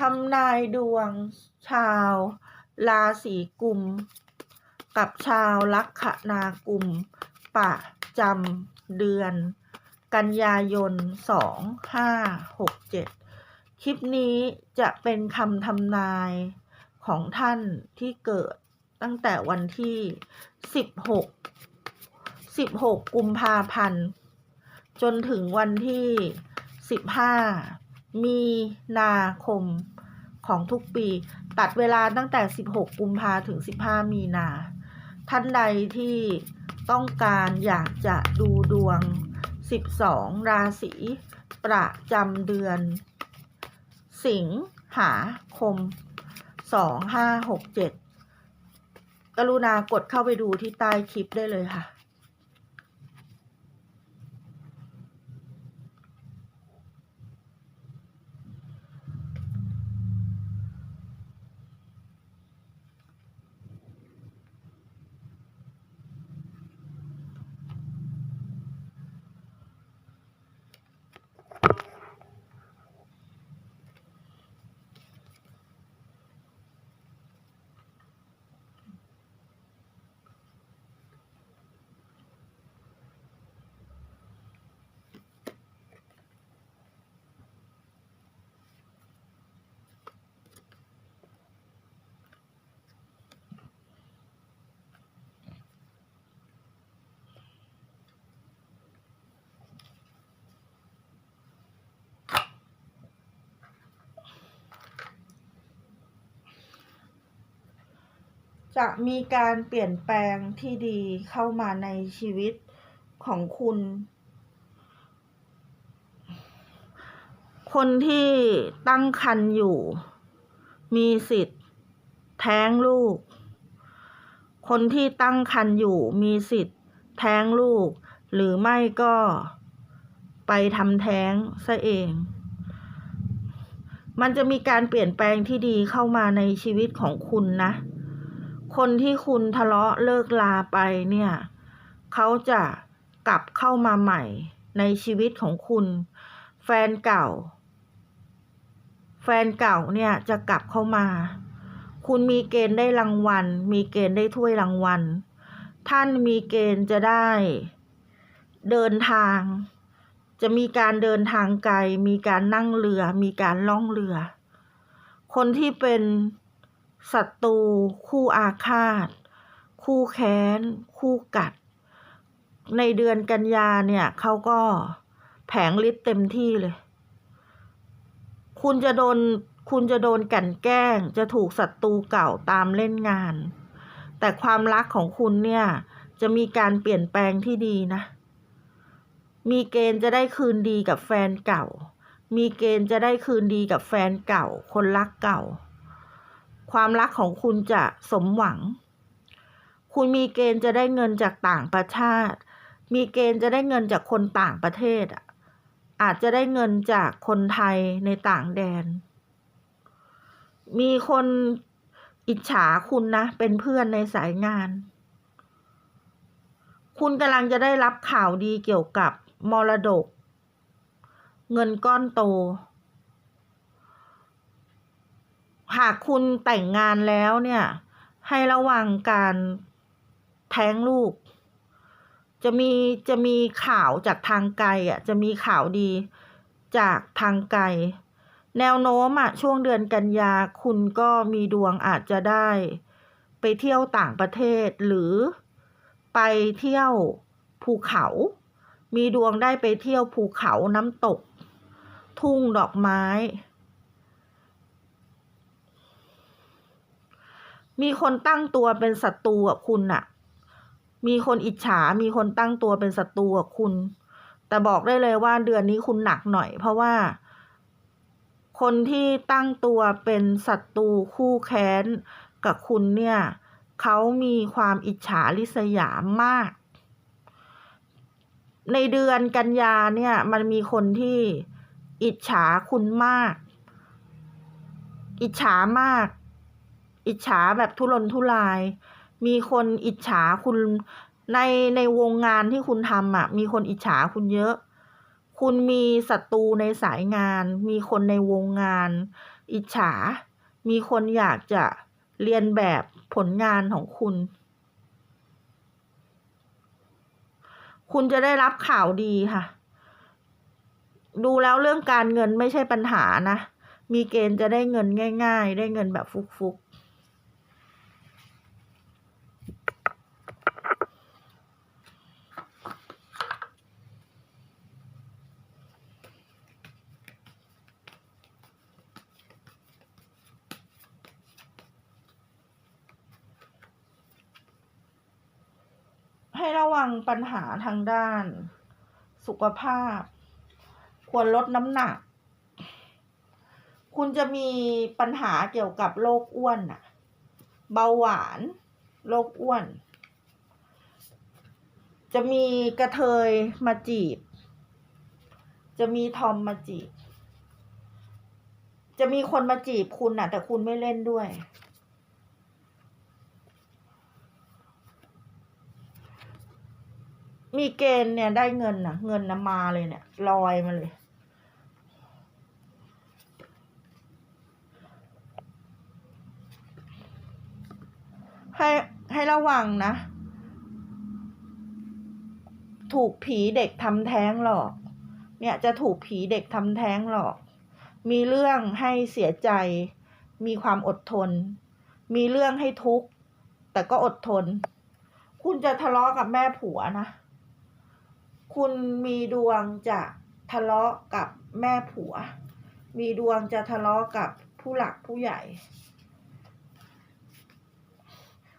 ทำนายดวง ชาวราศีกุม กับชาวลัคนากุม ประจำเดือน กันยายน 2567 คลิปนี้จะเป็นคำทำนายของท่านที่เกิดตั้งแต่วันที่ 16 16 กุมภาพันธ์ จนถึงวันที่ 15 มีนาคมของทุกปี ตัดเวลาตั้งแต่ 16 กุมภาถึง 15 มีนา ท่านใดที่ต้องการอยากจะดูดวง 12 ราศีประจำเดือน สิงหาคม 2567 กรุณากดเข้าไปดูที่ใต้คลิปได้เลยค่ะ จะมีการเปลี่ยนแปลงที่ดีเข้ามาในชีวิตของคุณ คนที่ตั้งครรภ์อยู่ มีสิทธิ์ แท้งลูก คนที่ตั้งครรภ์อยู่มีสิทธิ์ แท้งลูก หรือไม่ก็ไปทำแท้งซะเอง มันจะมีการเปลี่ยนแปลงที่ดีเข้ามาในชีวิตของคุณนะ คนที่คุณทะเลาะเลิกลาไปเนี่ย เขาจะกลับเข้ามาใหม่ในชีวิตของคุณ แฟนเก่า แฟนเก่าเนี่ยจะกลับเข้ามา คุณมีเกณฑ์ได้รางวัล มีเกณฑ์ได้ถ้วยรางวัล ท่านมีเกณฑ์จะได้เดินทาง จะมีการเดินทางไกล มีการนั่งเรือ มีการล่องเรือ คนที่เป็น ศัตรูคู่อาฆาต คู่แค้น คู่กัด ในเดือนกันยาเนี่ยเขาก็แผงฤทธิ์เต็มที่เลย คุณจะโดนคุณจะโดนกันแกล้ง จะถูกศัตรูเก่าตามเล่นงาน แต่ความรักของคุณเนี่ย จะมีการเปลี่ยนแปลงที่ดีนะ มีเกณฑ์จะได้คืนดีกับแฟนเก่า มีเกณฑ์จะได้คืนดีกับแฟนเก่า คนรักเก่า ความรักของคุณจะสมหวัง คุณมีเกณฑ์จะได้เงินจากต่างประเทศมีเกณฑ์จะได้เงินจากคนต่างประเทศอะอาจจะได้เงินจากคนไทยในต่างแดน มีคนอิจฉาคุณนะ เป็นเพื่อนในสายงาน คุณกำลังจะได้รับข่าวดีเกี่ยวกับมรดก เงินก้อนโต หากคุณแต่งงานแล้วเนี่ย ให้ระวังการแท้งลูก จะมีจะมีข่าวจากทางไกลอะ จะมีข่าวดีจากทางไกล แนวโน้มอะช่วงเดือนกันยาคุณก็มีดวงอาจจะได้ไปเที่ยวต่างประเทศหรือไปเที่ยวภูเขา มีดวงได้ไปเที่ยวภูเขาน้ำตก ทุ่งดอกไม้ มีคนตั้งตัวเป็นศัตรูกับคุณน่ะ มีคนอิจฉา มีคนตั้งตัวเป็นศัตรูกับคุณ แต่บอกได้เลยว่าเดือนนี้คุณหนักหน่อย เพราะว่า คนที่ตั้งตัวเป็นศัตรูคู่แค้นกับคุณเนี่ยเขามีความอิจฉาริษยามาก ในเดือนกันยาเนี่ยมันมีคนที่อิจฉาคุณมาก อิจฉามาก อิจฉาแบบทุรนทุราย มีคนอิจฉาคุณในในวงงานที่คุณทำอะ มีคนอิจฉาคุณเยอะ คุณมีศัตรูในสายงาน มีคนในวงงาน อิจฉา มีคนอยากจะเรียนแบบผลงานของคุณ คุณจะได้รับข่าวดีค่ะ ดูแล้วเรื่องการเงินไม่ใช่ปัญหานะ มีเกณฑ์จะได้เงินง่าย ๆ ได้เงินแบบฟุก งปัญหาทางด้าน สุขภาพ ควรลดน้ำหนัก คุณจะมีปัญหาเกี่ยวกับโรคอ้วนน่ะเบาหวานโรคอ้วน จะมีกระเทยมาจีบ จะมีทอมมาจีบ จะมีคนมาจีบคุณน่ะแต่คุณไม่เล่นด้วย มีเกณฑ์เนี่ยได้เงินนะเงินนะมาเลยเนี่ยลอยมาเลยให้ให้ระวังนะ ถูกผีเด็กทำแท้งหลอก เนี่ยจะถูกผีเด็กทำแท้งหลอก มีเรื่องให้เสียใจ มีความอดทน มีเรื่องให้ทุกข์ แต่ก็อดทน คุณจะทะเลาะกับแม่ผัวนะ คุณมีดวงจะทะเลาะกับแม่ผัว มีดวงจะทะเลาะกับผู้หลักผู้ใหญ่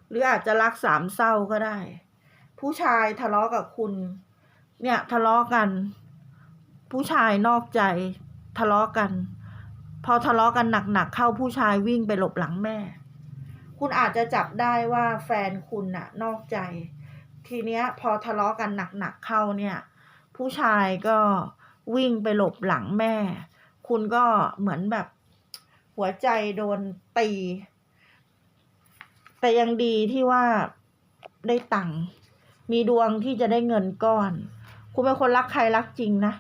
หรืออาจจะรักสามเศร้าก็ได้ ผู้ชายทะเลาะกับคุณ เนี่ยทะเลาะกัน ผู้ชายนอกใจทะเลาะกัน พอทะเลาะกันหนักๆเข้าผู้ชายวิ่งไปหลบหลังแม่ คุณอาจจะจับได้ว่าแฟนคุณน่ะ นอกใจ ทีเนี้ยพอทะเลาะกันหนักๆเข้าเนี่ย ผู้ชายก็วิ่งไปหลบหลังแม่ คุณก็เหมือนแบบหัวใจโดนตี แต่ยังดีที่ว่าได้ตังค์มีดวงที่จะได้เงินก้อน คุณเป็นคนรักใครรักจริงนะ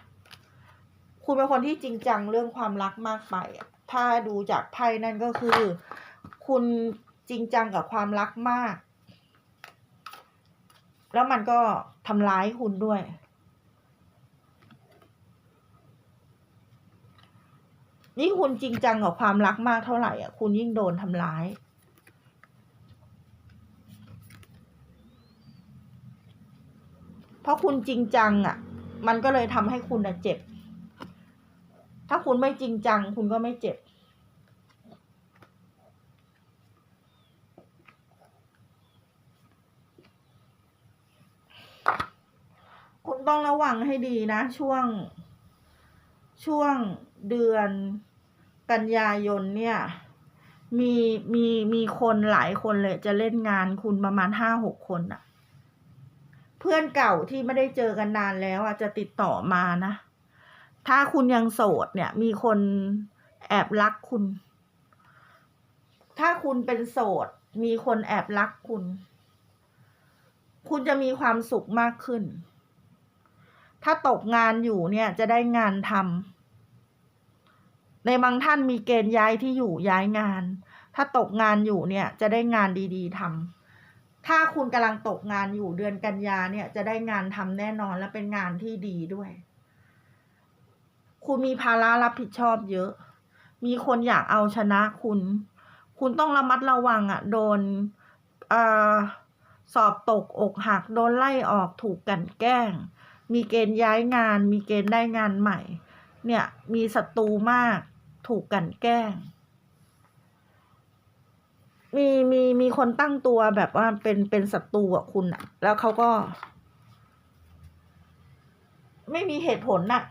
คุณเป็นคนที่จริงจังเรื่องความรักมากไปถ้าดูจากไพ่นั่นก็คือ คุณจริงจังกับความรักมาก แล้วมันก็ทำร้ายคุณด้วยยิ่คุณจริงจังกับความรักมากเท่าไหร่อะ คุณยิ่งโดนทำร้าย เพราะคุณจริงจังอะ มันก็เลยทำให้คุณอะเจ็บ ถ้าคุณไม่จริงจัง คุณก็ไม่เจ็บ คุณต้องระวังให้ดีนะ ช่วง ช่วงเดือนกันยายนเนี่ย มีมีมีคนหลายคนเลย จะเล่นงานคุณประมาณห้าหกคนอะเพื่อนเก่าที่ไม่ได้เจอกันนานแล้วอะจะติดต่อมานะ ถ้าคุณยังโสดเนี่ย มีคนแอบรักคุณ ถ้าคุณเป็นโสด มีคนแอบรักคุณ คุณจะมีความสุขมากขึ้น ถ้าตกงานอยู่เนี่ยจะได้งานทำในบางท่านมีเกณฑ์ย้ายที่อยู่ย้ายงาน ถ้าตกงานอยู่เนี่ยจะได้งานดีๆทำถ้าคุณกำลังตกงานอยู่เดือนกันยาเนี่ยจะได้งานทำแน่นอนและเป็นงานที่ดีด้วย คุณมีภาระรับผิดชอบเยอะ มีคนอยากเอาชนะคุณ คุณต้องระมัดระวังอะ่ะโดนอสอบตกอกหักโดนไล่ออกถูกกันแกล้ง มีเกณฑ์ย้ายงาน มีเกณฑ์ได้งานใหม่ เนี่ยมีศัตรูมาก ถูกกันแกล้ง มีมีมีคนตั้งตัวแบบว่าเป็นเป็นศัตรูกับคุณอะแล้วเขาก็ ไม่มีเหตุผลน่ะ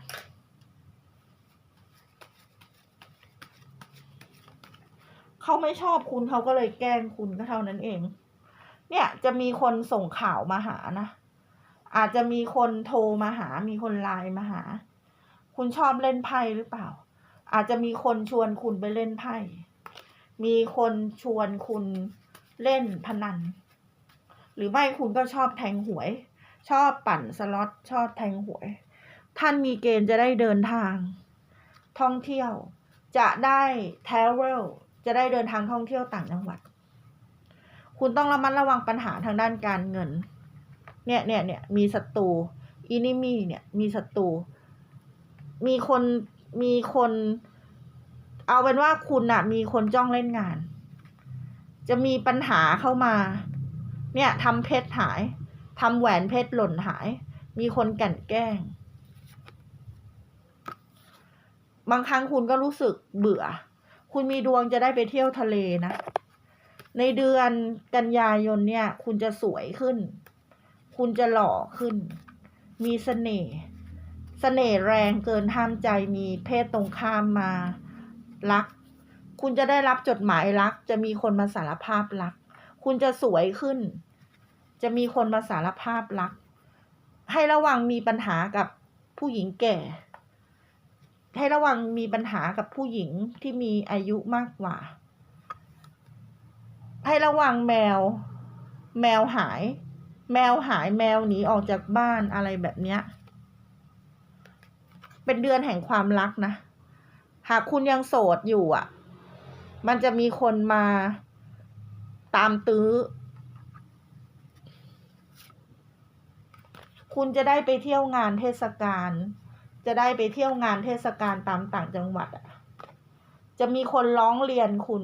เขาไม่ชอบคุณเขาก็เลยแกล้งคุณก็เท่านั้นเอง เนี่ยจะมีคนส่งข่าวมาหานะ อาจจะมีคนโทรมาหา มีคนไลน์มาหา คุณชอบเล่นไพ่หรือเปล่า อาจจะมีคนชวนคุณไปเล่นไพ่ มีคนชวนคุณเล่นพนัน หรือไม่คุณก็ชอบแทงหวย ชอบปั่นสล็อต ชอบแทงหวย ท่านมีเกณฑ์จะได้เดินทาง ท่องเที่ยว จะได้ travel จะได้เดินทางท่องเที่ยวต่างจังหวัด คุณต้องระมัดระวังปัญหาทางด้านการเงิน เนี่ยเนี่ยเนี่ยมีศัตรูอินิมีเนี่ยมีศัตรูมีคนมีคน เอาเป็นว่าคุณน่ะมีคนจ้องเล่นงาน จะมีปัญหาเข้ามา เนี่ยทำเพชรหายทำแหวนเพชรหล่นหาย มีคนกั่นแกล้ง บางครั้งคุณก็รู้สึกเบื่อ คุณมีดวงจะได้ไปเที่ยวทะเลนะ ในเดือนกันยายนเนี่ย คุณจะสวยขึ้น คุณจะหล่อขึ้น มีเสน่ห์เสน่ห์แรงเกินห้ามใจมีเพศตรงข้ามมารัก คุณจะได้รับจดหมายรัก จะมีคนมาสารภาพรัก คุณจะสวยขึ้น จะมีคนมาสารภาพรัก ให้ระวังมีปัญหากับผู้หญิงแก่ ให้ระวังมีปัญหากับผู้หญิงที่มีอายุมากกว่า ให้ระวังแมว แมวหาย แมวหายแมวหนีออกจากบ้านอะไรแบบเนี้ย เป็นเดือนแห่งความรักนะ หากคุณยังโสดอยู่อะ มันจะมีคนมาตามตื้อ คุณจะได้ไปเที่ยวงานเทศกาล จะได้ไปเที่ยวงานเทศกาลตามต่างจังหวัดอะ จะมีคนร้องเรียนคุณ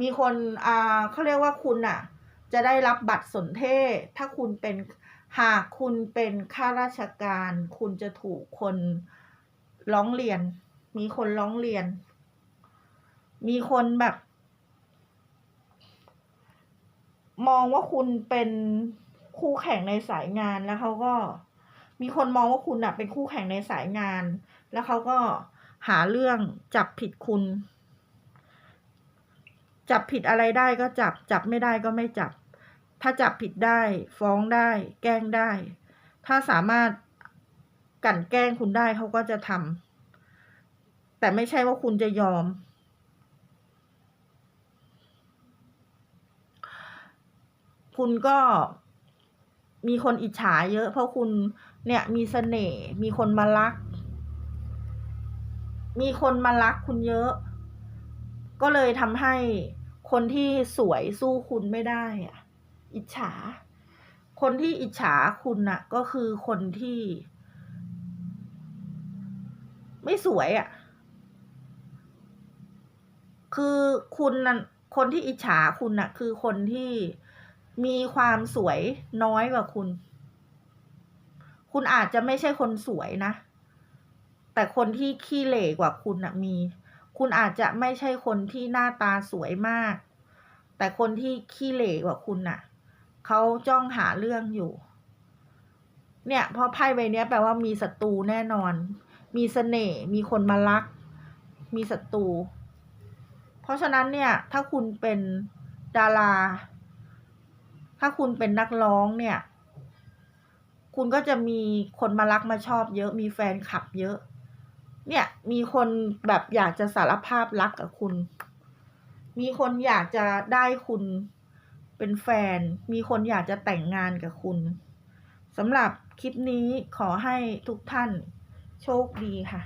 มีคนอ่าเขาเรียกว่าคุณอะ จะได้รับบัตรสนเทศ ถ้าคุณเป็นหากคุณเป็นข้าราชการ คุณจะถูกคนร้องเรียน มีคนร้องเรียน มีคนแบบ มองว่าคุณเป็นคู่แข่งในสายงานแล้วเขาก็มีคนมองว่าคุณอะเป็นคู่แข่งในสายงาน แล้วเขาก็หาเรื่องจับผิดคุณ จับผิดอะไรได้ก็จับ จับไม่ได้ก็ไม่จับ ถ้าจับผิดได้ ฟ้องได้ แกล้งได้ ถ้าสามารถกลั่นแกล้งคุณได้เขาก็จะทำแต่ไม่ใช่ว่าคุณจะยอม คุณก็มีคนอิจฉาเยอะ เพราะคุณเนี่ยมีเสน่ห์มีคนมารัก มีคนมารักคุณเยอะ ก็เลยทำให้ คนที่สวยสู้คุณไม่ได้อะอิจฉา คนที่อิจฉาคุณน่ะ ก็คือคนที่ ไม่สวยอะ คือคุณน่ะคนที่อิจฉาคุณน่ะ คือคนที่มีความสวยน้อยกว่าคุณ คุณอาจจะไม่ใช่คนสวยนะ แต่คนที่ขี้เหร่กว่าคุณน่ะมี คุณอาจจะไม่ใช่คนที่หน้าตาสวยมาก แต่คนที่ขี้เหร่กว่าคุณน่ะเขาจ้องหาเรื่องอยู่ เนี่ยพราะไพ่ใบนี้แปลว่ามีศัตรูแน่นอน มีเสน่ห์มีคนมารัก มีศัตรู เพราะฉะนั้นเนี่ย ถ้าคุณเป็นดารา ถ้าคุณเป็นนักร้องเนี่ย คุณก็จะมีคนมารักมาชอบเยอะ มีแฟนคลับเยอะ เนี่ย มีคนแบบอยากจะสารภาพรักกับคุณ มีคนอยากจะได้คุณเป็นแฟน มีคนอยากจะแต่งงานกับคุณสำหรับคลิปนี้ขอให้ทุกท่านโชคดีค่ะ